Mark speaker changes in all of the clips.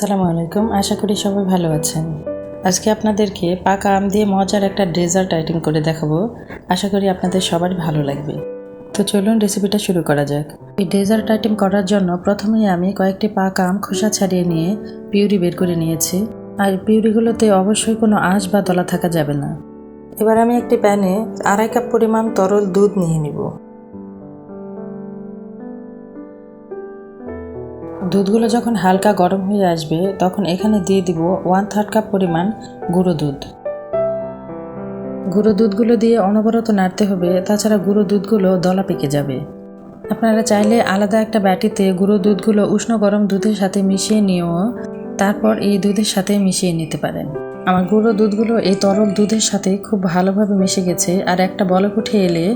Speaker 1: আসসালামু আলাইকুম। আশা করি সবাই ভালো আছেন। আজকে আপনাদেরকে পাকা আম দিয়ে মজার একটা ডেজার্ট আইটেম করে দেখাবো। আশা করি আপনাদের সবার ভালো লাগবে। তো চলুন রেসিপিটা শুরু করা যাক। এই ডেজার্ট আইটেম করার জন্য প্রথমেই আমি কয়েকটি পাকা আম খোসা ছাড়িয়ে নিয়ে পিউরি বের করে নিয়েছি। আর পিউরিগুলোতে অবশ্যই কোনো আঁশ বা দলা থাকা যাবে না। এবার আমি একটি প্যানে আড়াই কাপ পরিমাণ তরল দুধ নিয়ে নিব। দুধগুলো যখন হালকা গরম হয়ে আসবে, তখন এখানে দিয়ে দিব ওয়ান থার্ড কাপ পরিমাণ গুঁড়ো দুধ। গুঁড়ো দুধগুলো দিয়ে অনবরত নাড়তে হবে, তাছাড়া গুঁড়ো দুধগুলো দলা পেকে যাবে। আপনারা চাইলে আলাদা একটা ব্যাটিতে গুঁড়ো দুধগুলো উষ্ণ গরম দুধের সাথে মিশিয়ে নিয়েও তারপর এই দুধের সাথে মিশিয়ে নিতে পারেন। আমার গুঁড়ো দুধগুলো এই তরল দুধের সাথে খুব ভালোভাবে মিশে গেছে, আর একটা বলক উঠে এলে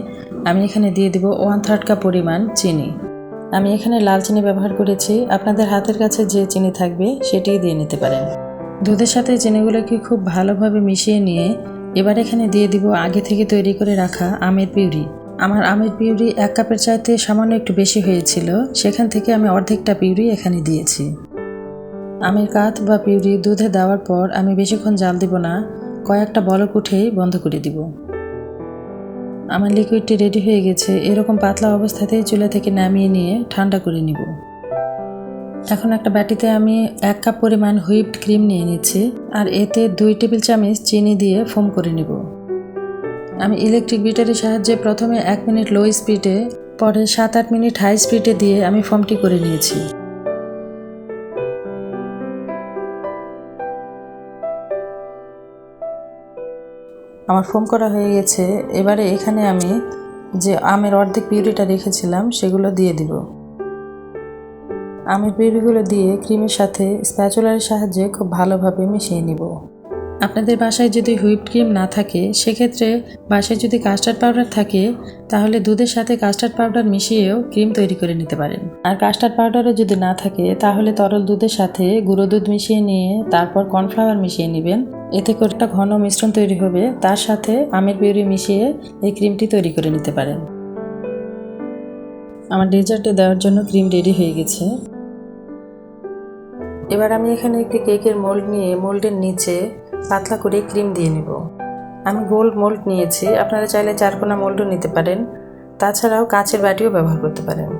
Speaker 1: আমি এখানে দিয়ে দিব ওয়ান থার্ড কাপ পরিমাণ চিনি। আমি এখানে লাল চিনি ব্যবহার করেছি। আপনাদের হাতের কাছে যে চিনি থাকবে, সেটিই দিয়ে নিতে পারেন। দুধের সাথে চিনিগুলোকে খুব ভালোভাবে মিশিয়ে নিয়ে এবার এখানে দিয়ে দিব আগে থেকে তৈরি করে রাখা আমের পিউরি। আমার আমের পিউরি এক কাপের চাইতে সামান্য একটু বেশি হয়েছিল, সেখান থেকে আমি অর্ধেকটা পিউরি এখানে দিয়েছি। আমের কাত বা পিউরি দুধে দেওয়ার পর আমি বেশিক্ষণ জাল দিব না, কয়েকটা বলক উঠেই বন্ধ করে দিব। আমার লিকুইডটি রেডি হয়ে গেছে। এরকম পাতলা অবস্থাতেই চুলা থেকে নামিয়ে নিয়ে ঠান্ডা করে নিব। এখন একটা বাটিতে আমি এক কাপ পরিমাণ হুইপড ক্রিম নিয়ে নিচ্ছি, আর এতে দুই টেবিল চামচ চিনি দিয়ে ফোম করে নিব। আমি ইলেকট্রিক বিটারের সাহায্যে প্রথমে এক মিনিট লো স্পিডে পরে সাত আট মিনিট হাই স্পিডে দিয়ে আমি ফোমটি করে নিয়েছি। আমার ফোম করা হয়ে গেছে, এবারে এখানে আমি যে আমের অর্ধেক পিউরিটা রেখেছিলাম, সেগুলো দিয়ে দিব। আমের পিউরিগুলো দিয়ে ক্রিমের সাথে স্প্যাচুলারের সাহায্যে খুব ভালোভাবে মিশিয়ে নিব। আপনাদের বাসায় যদি হুইপড ক্রিম না থাকে, সেক্ষেত্রে বাসায় যদি কাস্টার্ড পাউডার থাকে, তাহলে দুধের সাথে কাস্টার্ড পাউডার মিশিয়েও ক্রিম তৈরি করে নিতে পারেন। আর কাস্টার্ড পাউডারও যদি না থাকে, তাহলে তরল দুধের সাথে গুঁড়ো দুধ মিশিয়ে নিয়ে তারপর কর্নফ্লাওয়ার মিশিয়ে নেবেন। এতে করে একটা ঘন মিশ্রণ তৈরি হবে, তার সাথে আমের পিউরি মিশিয়ে এই ক্রিমটি তৈরি করে নিতে পারেন। আমার ডেজার্টে দেওয়ার জন্য ক্রিম রেডি হয়ে গেছে। এবার আমি এখানে একটি কেকের মোল্ড নিয়ে, মোল্ডের নিচে পাতলা করে ক্রিম দিয়ে নেব। আমি গোল্ড মোল্ড নিয়েছি, আপনারা চাইলে চারকোনা মোল্ডও নিতে পারেন। তাছাড়াও কাঁচের বাটিও ব্যবহার করতে পারেন।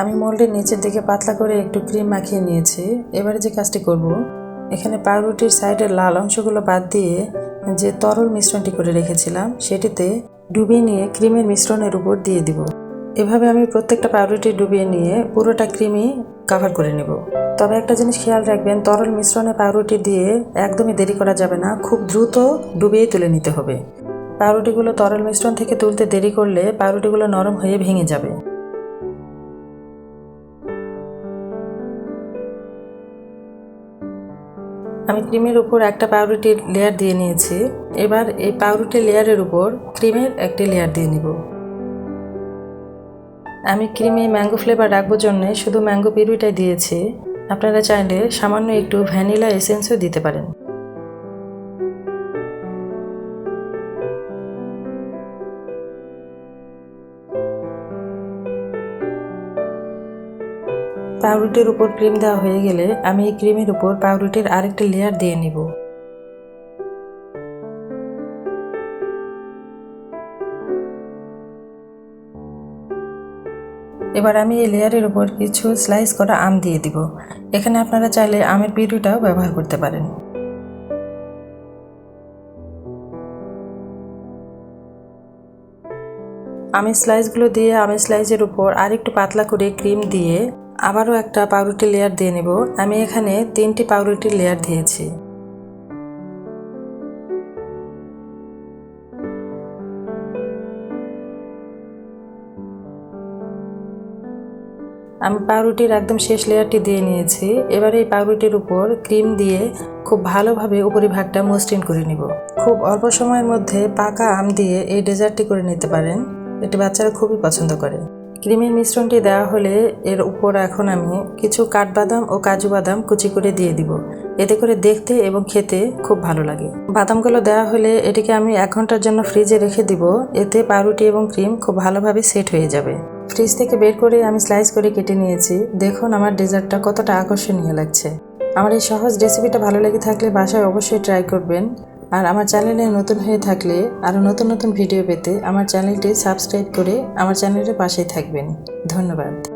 Speaker 1: আমি মোল্ডের নিচের দিকে পাতলা করে একটু ক্রিম মাখিয়ে নিয়েছি। এবারে যে কাজটি করব, এখানে পাউরুটির সাইডের লাল অংশগুলো বাদ দিয়ে যে তরল মিশ্রণটি করে রেখেছিলাম, সেটিতে ডুবিয়ে নিয়ে ক্রিমের মিশ্রণের উপর দিয়ে দিব। এভাবে আমি প্রত্যেকটা পাউরুটি ডুবিয়ে নিয়ে পুরোটা ক্রিমই কাভার করে নেব। তবে একটা জিনিস খেয়াল রাখবেন, তরল মিশ্রণে পাউরুটি দিয়ে একদমই দেরি করা যাবে না, খুব দ্রুত ডুবিয়েই তুলে নিতে হবে। পাউরুটিগুলো তরল মিশ্রণ থেকে তুলতে দেরি করলে পাউরুটিগুলো নরম হয়ে ভেঙে যাবে। আমি ক্রিমের উপর একটা পাউরুটির লেয়ার দিয়ে নিয়েছি। এবার এই পাউরুটির লেয়ারের উপর ক্রিমের একটি লেয়ার দিয়ে নিব। আমি ক্রিমে ম্যাঙ্গো ফ্লেভার রাখবার জন্য শুধু ম্যাঙ্গো পিরুইটাই দিয়েছি। আপনারা চাইলে সামান্য একটু ভ্যানিলা এসেন্সও দিতে পারেন। পাউরুটির উপর ক্রিম দেওয়া হয়ে গেলে আমি এই ক্রিমের উপর পাউরুটির আরেকটি লেয়ার দিয়ে নিব। এবার আমি এই লেয়ারের উপর কিছু স্লাইস করা আম দিয়ে দিব। এখানে আপনারা চাইলে আমের পিউরিটাও ব্যবহার করতে পারেন। আমের স্লাইসগুলো দিয়ে আমের স্লাইসের উপর আরেকটু পাতলা করে ক্রিম দিয়ে আবারও একটা পাউরুটি লেয়ার দিয়ে নেব। আমি এখানে তিনটি পাউরুটির লেয়ার দিয়েছি। আমি পাউরুটির একদম শেষ লেয়ারটি দিয়ে নিয়েছি। এবার এই পাউরুটির উপর ক্রিম দিয়ে খুব ভালোভাবে উপরিভাগটা মসৃণ করে নিব। খুব অল্প সময়ের মধ্যে পাকা আম দিয়ে এই ডেজার্টটি করে নিতে পারেন। এটি বাচ্চারা খুবই পছন্দ করে। ক্রিমের মিশ্রণটি দেওয়া হলে এর উপর এখন আমি কিছু কাঠবাদাম ও কাজু বাদাম কুচি করে দিয়ে দিব। এতে করে দেখতে এবং খেতে খুব ভালো লাগে। বাদামগুলো দেওয়া হলে এটিকে আমি এক ঘণ্টার জন্য ফ্রিজে রেখে দিব। এতে পাউরুটি এবং ক্রিম খুব ভালোভাবে সেট হয়ে যাবে। ফ্রিজ থেকে বের করে আমি স্লাইস করে কেটে নিয়েছি। দেখুন আমার ডেজার্টটা কতটা আকর্ষণীয় লাগছে। আমার এই সহজ রেসিপিটা ভালো লেগে থাকলে বাসায় অবশ্যই ট্রাই করবেন। আর আমার চ্যানেলে নতুন হয়ে থাকলে আরও নতুন নতুন ভিডিও পেতে আমার চ্যানেলটি সাবস্ক্রাইব করে আমার চ্যানেলের পাশেই থাকবেন। ধন্যবাদ।